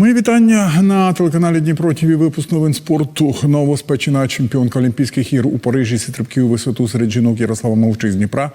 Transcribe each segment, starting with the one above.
Мої вітання на телеканалі Дніпро ТВ. Випуск новин спорту. Новоспечена чемпіонка Олімпійських ігор у Парижі у висоту серед жінок Ярослава Мовчик з Дніпра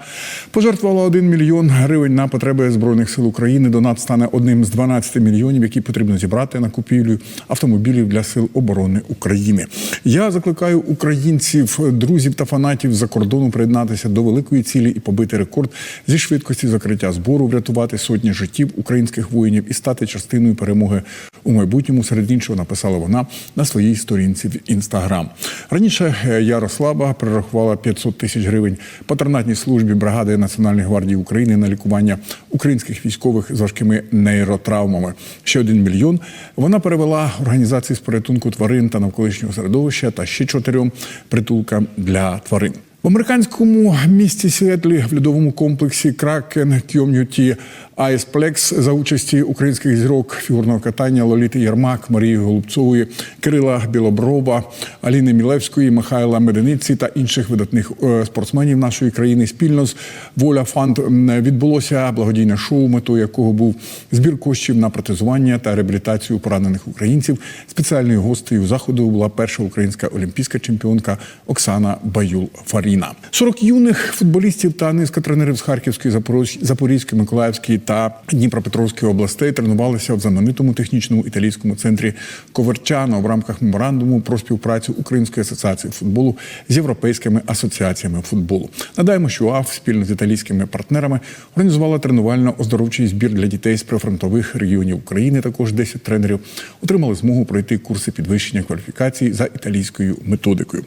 пожертвувала 1 мільйон гривень на потреби збройних сил України. Донат стане одним з 12 мільйонів, які потрібно зібрати на купівлю автомобілів для сил оборони України. Я закликаю українців, друзів та фанатів за кордону приєднатися до великої цілі і побити рекорд зі швидкості закриття збору, врятувати сотні життів українських воїнів і стати частиною перемоги у майбутньому. Серед іншого написала вона на своїй сторінці в інстаграм. Раніше е, Ярослава перерахувала 500 тисяч гривень патронатній службі бригади Національної гвардії України на лікування українських військових з важкими нейротравмами. Ще один мільйон вона перевела організації з порятунку тварин та навколишнього середовища та ще чотирьом притулкам для тварин. В американському місті Сіетлі в льодовому комплексі Кракен Кьом'юті Айсплекс за участі українських зірок фігурного катання Лоліти Єрмак, Марії Голубцової, Кирила Білоброва, Аліни Мілевської, Михайла Медениці та інших видатних е, спортсменів нашої країни спільно з Воля Фанд відбулося благодійне шоу, метою якого був збір коштів на протезування та реабілітацію поранених українців. Спеціальною гостею заходу була перша українська олімпійська чемпіонка Оксана Баюл Фаріна. 40 юних футболістів та низка тренерів з Харківської, Запорізької, Миколаївської та Дніпропетровської областей тренувалися в знаменитому технічному італійському центрі Коверчано в рамках меморандуму про співпрацю Української асоціації футболу з європейськими асоціаціями футболу. Надаємо, що УАФ спільно з італійськими партнерами організувала тренувально-оздоровчий збір для дітей з прифронтових регіонів України. Також 10 тренерів отримали змогу пройти курси підвищення кваліфікації за італійською методикою.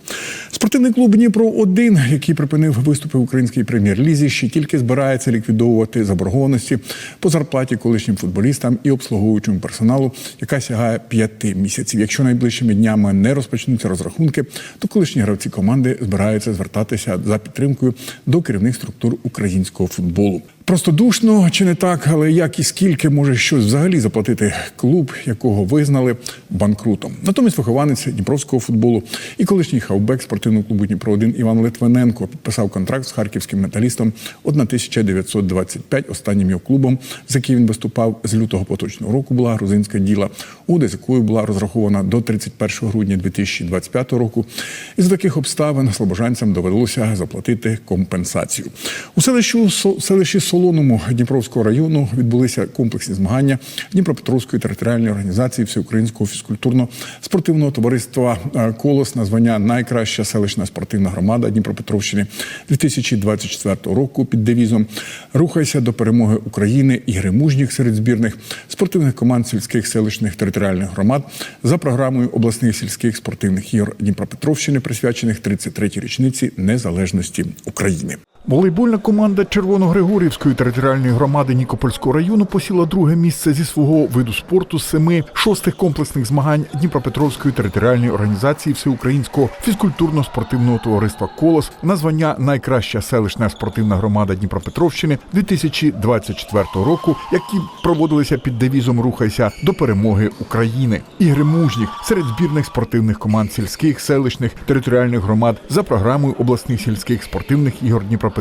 Спортивний клуб Дніпро 1 який припинив виступи в українській прем'єр-лізі, ще тільки збирається ліквідовувати заборгованості по зарплаті колишнім футболістам і обслуговуючому персоналу, яка сягає п'яти місяців. Якщо найближчими днями не розпочнуться розрахунки, то колишні гравці команди збираються звертатися за підтримкою до керівних структур українського футболу. Простодушно чи не так, але як і скільки може щось взагалі заплатити клуб, якого визнали банкрутом. Натомість вихованець дніпровського футболу і колишній хавбек спортивного клубу Дніпро 1 Іван Литвиненко підписав контракт з харківським металістом 1925. Останнім його клубом, з яким він виступав з лютого поточного року, була грузинська діла, угода з якою була розрахована до 31 грудня 2025 року. І за таких обставин слобожанцям довелося заплатити компенсацію. У селищу селищі Солоному Дніпровського району відбулися комплексні змагання Дніпропетровської територіальної організації Всеукраїнського фізкультурно-спортивного товариства е, Колос на звання Найкраща селищна спортивна громада Дніпропетровщини 2024 року під девізом Рухайся до перемоги України ігри мужніх серед збірних спортивних команд сільських селищних територіальних громад за програмою обласних сільських спортивних ігор Дніпропетровщини, присвячених 33-й річниці незалежності України. Волейбольна команда Червоногригорівської територіальної громади Нікопольського району посіла друге місце зі свого виду спорту з семи шостих комплексних змагань Дніпропетровської територіальної організації Всеукраїнського фізкультурно-спортивного товариства Колос на звання Найкраща селищна спортивна громада Дніпропетровщини 2024 року, які проводилися під девізом Рухайся до перемоги України. Ігри мужніх серед збірних спортивних команд сільських, селищних територіальних громад за програмою обласних сільських спортивних ігор Дніпропетровщини,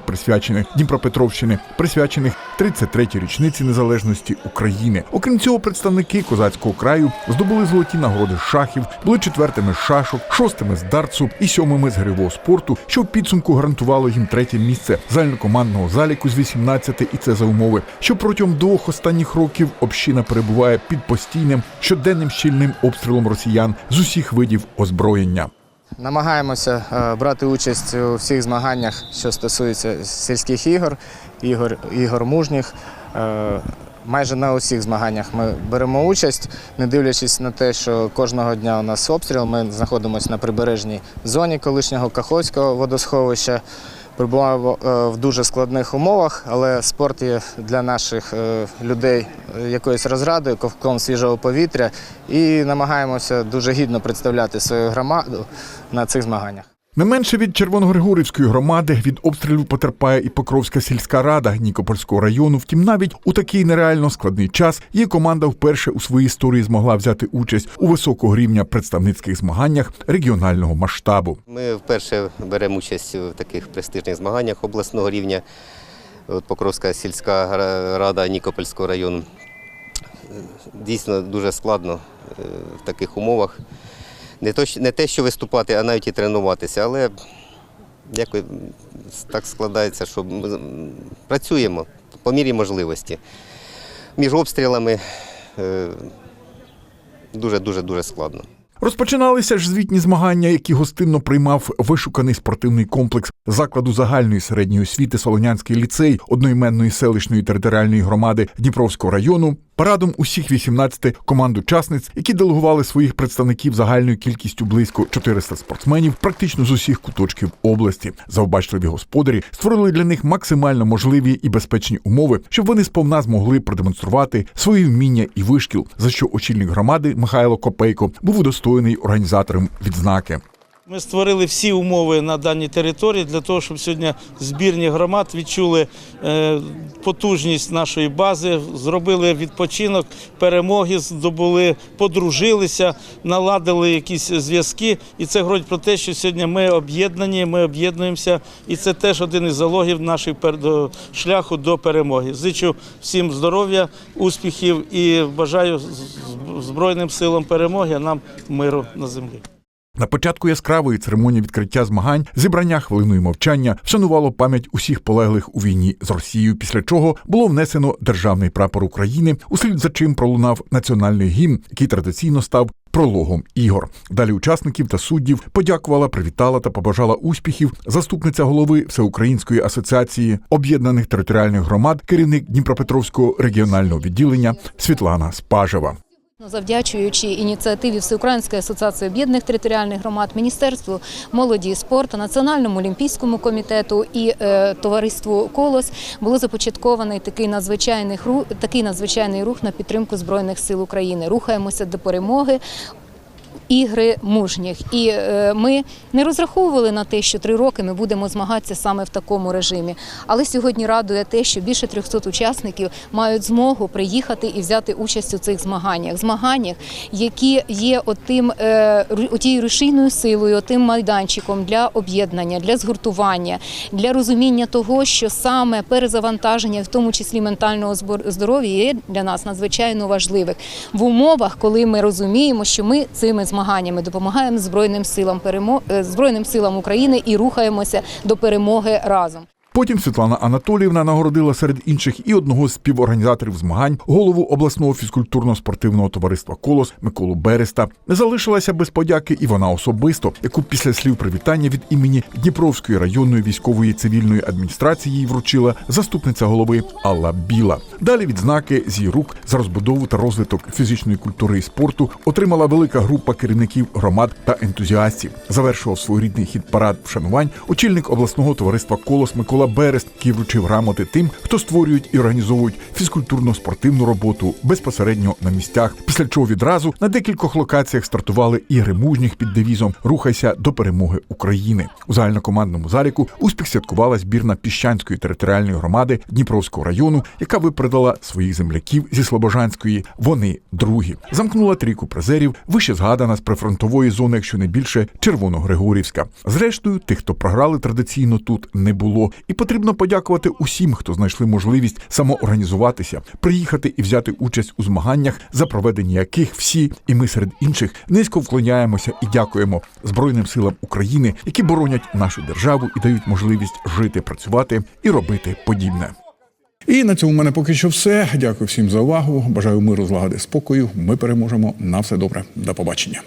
присвячених Дніпропетровщини, присвячених 33-й річниці незалежності України. Окрім цього, представники козацького краю здобули золоті нагороди шахів, були четвертими з шашок, шостими з дартсу і сьомими з гривого спорту, що в підсумку гарантувало їм третє місце загальнокомандного заліку з 18, і це за умови, що протягом двох останніх років община перебуває під постійним щоденним щільним обстрілом росіян з усіх видів озброєння. Намагаємося е, брати участь у всіх змаганнях, що стосується сільських ігор, ігор, ігор мужніх. Е, Майже на усіх змаганнях ми беремо участь, не дивлячись на те, що кожного дня у нас обстріл. Ми знаходимося на прибережній зоні колишнього Каховського водосховища. Перебуваємо е, в дуже складних умовах, але спорт є для наших е, людей е, якоюсь розрадою, ковком свіжого повітря і намагаємося дуже гідно представляти свою громаду на цих змаганнях. Не менше від Червоногригорівської громади від обстрілів потерпає і Покровська сільська рада Нікопольського району. Втім, навіть у такий нереально складний час її команда вперше у своїй історії змогла взяти участь у високого рівня представницьких змаганнях регіонального масштабу. Ми вперше беремо участь в таких престижних змаганнях обласного рівня. От Покровська сільська рада Нікопольського району. дійсно дуже складно е, в таких умовах. Не, то, не те, що виступати, а навіть і тренуватися. Але якось так складається, що працюємо по мірі можливості. Між обстрілами е, дуже-дуже дуже складно. Розпочиналися ж звітні змагання, які гостинно приймав вишуканий спортивний комплекс закладу загальної середньої освіти Солонянський ліцей одноіменної селищної територіальної громади Дніпровського району. Парадом усіх 18 команд учасниць, які делегували своїх представників загальною кількістю близько 400 спортсменів, практично з усіх куточків області. Завбачливі господарі створили для них максимально можливі і безпечні умови, щоб вони сповна змогли продемонструвати свої вміння і вишкіл, за що очільник громади Михайло Копейко був удостоєний організатором відзнаки. Ми створили всі умови на даній території для того, щоб сьогодні збірні громад відчули е, потужність нашої бази, зробили відпочинок, перемоги здобули, подружилися, наладили якісь зв'язки. І це говорить про те, що сьогодні ми об'єднані, ми об'єднуємося, і це теж один із залогів нашого шляху до перемоги. Зичу всім здоров'я, успіхів і бажаю Збройним силам перемоги, а нам миру на землі. На початку яскравої церемонії відкриття змагань зібрання хвилиною мовчання вшанувало пам'ять усіх полеглих у війні з Росією, після чого було внесено державний прапор України, услід за чим пролунав національний гімн, який традиційно став прологом ігор. Далі учасників та суддів подякувала, привітала та побажала успіхів заступниця голови Всеукраїнської асоціації об'єднаних територіальних громад, керівник Дніпропетровського регіонального відділення Світлана Спажева. Завдячуючи ініціативі Всеукраїнської асоціації об'єднаних територіальних громад, Міністерству молоді і спорту, Національному олімпійському комітету і е, товариству Колос було започаткований такий надзвичайний рух, такий надзвичайний рух на підтримку збройних сил України. Рухаємося до перемоги. Ігри мужніх, і е, ми не розраховували на те, що три роки ми будемо змагатися саме в такому режимі. Але сьогодні радує те, що більше 300 учасників мають змогу приїхати і взяти участь у цих змаганнях. Змаганнях, які є отим, е, ру- тією рушійною силою, тим майданчиком для об'єднання, для згуртування, для розуміння того, що саме перезавантаження, в тому числі ментального здоров'я, є для нас надзвичайно важливих в умовах, коли ми розуміємо, що ми цими змаганнями допомагаємо збройним силам е, збройним силам України і рухаємося до перемоги разом. Потім Світлана Анатоліївна нагородила серед інших і одного з співорганізаторів змагань, голову обласного фізкультурно-спортивного товариства Колос Миколу Береста. Не залишилася без подяки і вона особисто, яку після слів привітання від імені Дніпровської районної військової цивільної адміністрації вручила заступниця голови Алла Біла. Далі відзнаки з її рук за розбудову та розвиток фізичної культури і спорту отримала велика група керівників громад та ентузіастів. Завершував своєрідний хід парад вшанувань очільник обласного товариства Колос Микола Берест, який вручив грамоти тим, хто створюють і організовують фізкультурно-спортивну роботу безпосередньо на місцях. Після чого відразу на декількох локаціях стартували ігри мужніх під девізом Рухайся до перемоги України. У загальнокомандному заліку успіх святкувала збірна піщанської територіальної громади Дніпровського району, яка випередила своїх земляків зі Слобожанської. Вони другі. Замкнула трійку призерів, вище згадана з прифронтової зони, якщо не більше Червоногригорівська. Зрештою, тих, хто програли традиційно тут, не було. І потрібно подякувати усім, хто знайшли можливість самоорганізуватися, приїхати і взяти участь у змаганнях, за проведення яких всі, і ми серед інших, низько вклоняємося і дякуємо Збройним силам України, які боронять нашу державу і дають можливість жити, працювати і робити подібне. І на цьому в мене поки що все. Дякую всім за увагу. Бажаю миру, злагоди, спокою. Ми переможемо. На все добре. До побачення.